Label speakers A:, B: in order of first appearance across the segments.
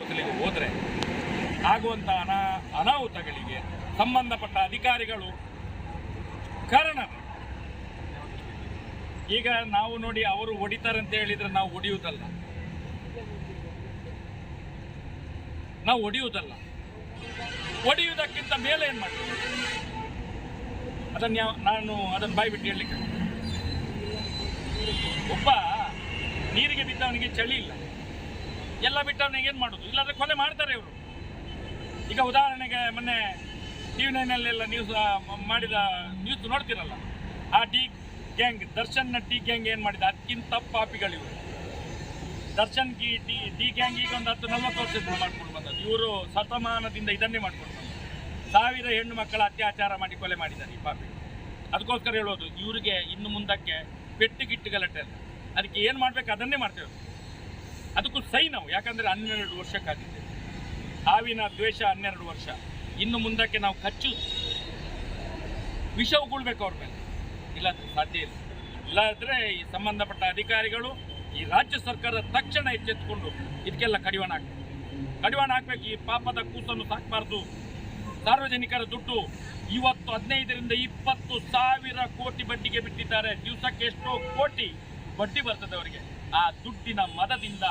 A: ಹೋದರೆ ಆಗುವಂಥ ಅನಾ, ಅನಾಹುತಗಳಿಗೆ ಸಂಬಂಧಪಟ್ಟ ಅಧಿಕಾರಿಗಳು ಕಾರಣ. ಈಗ ನಾವು ನೋಡಿ ಅವರು ಹೊಡಿತಾರೆ ಅಂತ ಹೇಳಿದ್ರೆ ನಾವು ಹೊಡೆಯುವುದಲ್ಲ. ನಾವು ಹೊಡೆಯುವುದಲ್ಲ. ಹೊಡೆಯುವುದಕ್ಕಿಂತ ಮೇಲೆ ಏನು ಮಾಡ್ತೀವಿ ಅದನ್ನು ನಾನು ಅದನ್ನು ಬಾಯ್ಬಿಟ್ಟು ಹೇಳಲಿಕ್ಕೆ ಒಬ್ಬ ನೀರಿಗೆ ಬಿದ್ದವನಿಗೆ ಚಳಿ ಇಲ್ಲ. ಎಲ್ಲ ಬಿಟ್ಟವನಿಗೆ ಏನು ಮಾಡೋದು? ಇಲ್ಲಾಂದರೆ ಕೊಲೆ ಮಾಡ್ತಾರೆ ಇವರು. ಈಗ ಉದಾಹರಣೆಗೆ ಮೊನ್ನೆ ಟಿ ವಿ ನೈನಲ್ಲೆಲ್ಲ ನ್ಯೂಸ್ ಮಾಡಿದ ನ್ಯೂಸ್ ನೋಡ್ತಿರಲ್ಲ? ಆ ಟಿ ಗ್ಯಾಂಗ್ ದರ್ಶನ್ನ ಟಿ ಗ್ಯಾಂಗ್ ಏನು ಮಾಡಿದ? ಅದಕ್ಕಿಂತ ಪಾಪಿಗಳಿವರು ದರ್ಶನ್ ಗಿ ಟಿ ಡಿ ಗ್ಯಾಂಗ್ ಈಗ ಒಂದು ಹತ್ತು, ನಲ್ವತ್ತು ವರ್ಷದಿಂದ ಮಾಡ್ಕೊಂಡು ಬಂದದ್ದು. ಇವರು ಶತಮಾನದಿಂದ ಇದನ್ನೇ ಮಾಡ್ಕೊಂಡು ಬಂದರು ಸಾವಿರ ಹೆಣ್ಣು ಮಕ್ಕಳ ಅತ್ಯಾಚಾರ ಮಾಡಿ ಕೊಲೆ ಮಾಡಿದ್ದಾರೆ ಈ ಪಾಪಿ. ಅದಕ್ಕೋಸ್ಕರ ಹೇಳೋದು, ಇವರಿಗೆ ಇನ್ನು ಮುಂದಕ್ಕೆ ಪೆಟ್ಟು ಗಿಟ್ಟು ಗಲಾಟೆ ಅಲ್ಲ. ಅದಕ್ಕೆ ಏನು ಮಾಡ್ಬೇಕು? ಅದನ್ನೇ ಮಾಡ್ತೇವೆ ಸೈ ನಾವು ಯಾಕಂದರೆ ಹನ್ನೆರಡು ವರ್ಷ ಕಾದಿದ್ದೇವೆ ಹಾವಿನ ದ್ವೇಷ ಹನ್ನೆರಡು ವರ್ಷ. ಇನ್ನು ಮುಂದಕ್ಕೆ ನಾವು ಕಚ್ಚು ವಿಷ ಉಗುಳ್ಬೇಕು ಅವ್ರ ಮೇಲೆ. ಇಲ್ಲ ಸಾಧ್ಯ ಇಲ್ಲ. ಇಲ್ಲಾದ್ರೆ ಈ ಸಂಬಂಧಪಟ್ಟ ಅಧಿಕಾರಿಗಳು ಈ ರಾಜ್ಯ ಸರ್ಕಾರ ತಕ್ಷಣ ಎಚ್ಚೆತ್ತುಕೊಂಡು ಇದಕ್ಕೆಲ್ಲ ಕಡಿವಾಣ ಹಾಕ್ಬೇಕು. ಕಡಿವಾಣ ಹಾಕ್ಬೇಕು, ಈ ಪಾಪದ ಕೂಸನ್ನು ಸಾಕಬಾರ್ದು. ಸಾರ್ವಜನಿಕರ ದುಡ್ಡು ಇವತ್ತು ಹದಿನೈದರಿಂದ ಇಪ್ಪತ್ತು ಸಾವಿರ ಕೋಟಿ ಬಡ್ಡಿಗೆ ಬಿಟ್ಟಿದ್ದಾರೆ. ದಿವಸಕ್ಕೆ ಎಷ್ಟೋ ಕೋಟಿ ಬಡ್ಡಿ ಬರ್ತದೆ ಅವರಿಗೆ. ಆ ದುಡ್ಡಿನ ಮದದಿಂದ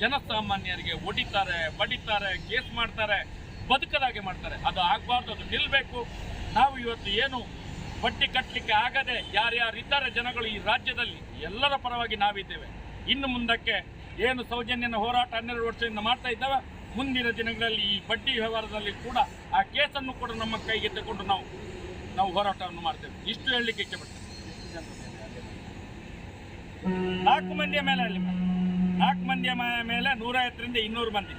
A: ಜನಸಾಮಾನ್ಯರಿಗೆ ಹೊಡಿತಾರೆ, ಬಡಿತಾರೆ, ಕೇಸ್ ಮಾಡ್ತಾರೆ, ಬದುಕದಾಗೆ ಮಾಡ್ತಾರೆ. ಅದು ಆಗಬಾರ್ದು, ಅದು ನಿಲ್ಲಬೇಕು ನಾವು ಇವತ್ತು ಏನು ಬಡ್ಡಿ ಕಟ್ಟಲಿಕ್ಕೆ ಆಗದೆ ಯಾರ್ಯಾರು ಇದ್ದಾರೆ ಜನಗಳು ಈ ರಾಜ್ಯದಲ್ಲಿ, ಎಲ್ಲರ ಪರವಾಗಿ ನಾವಿದ್ದೇವೆ. ಇನ್ನು ಮುಂದಕ್ಕೆ ಏನು ಸೌಜನ್ಯನ ಹೋರಾಟ ಹನ್ನೆರಡು ವರ್ಷದಿಂದ ಮಾಡ್ತಾ ಇದ್ದಾವೆ, ಮುಂದಿನ ದಿನಗಳಲ್ಲಿ ಈ ಬಡ್ಡಿ ವ್ಯವಹಾರದಲ್ಲಿ ಕೂಡ ಆ ಕೇಸನ್ನು ಕೂಡ ನಮ್ಮ ಕೈಗೆ ತಗೊಂಡು ನಾವು ನಾವು ಹೋರಾಟವನ್ನು ಮಾಡ್ತೇವೆ. ಇಷ್ಟು ಹೇಳಲಿಕ್ಕೆ ಇಷ್ಟಪಡ್ತೇವೆ ನಾಲ್ಕು ಮಂದಿಯ ಮೇಲೆ ಅಲ್ಲಿ ನಾಲ್ಕು ಮಂದಿಯ ಮೇಲೆ ನೂರೈವತ್ತರಿಂದ ಇನ್ನೂರು ಮಂದಿ.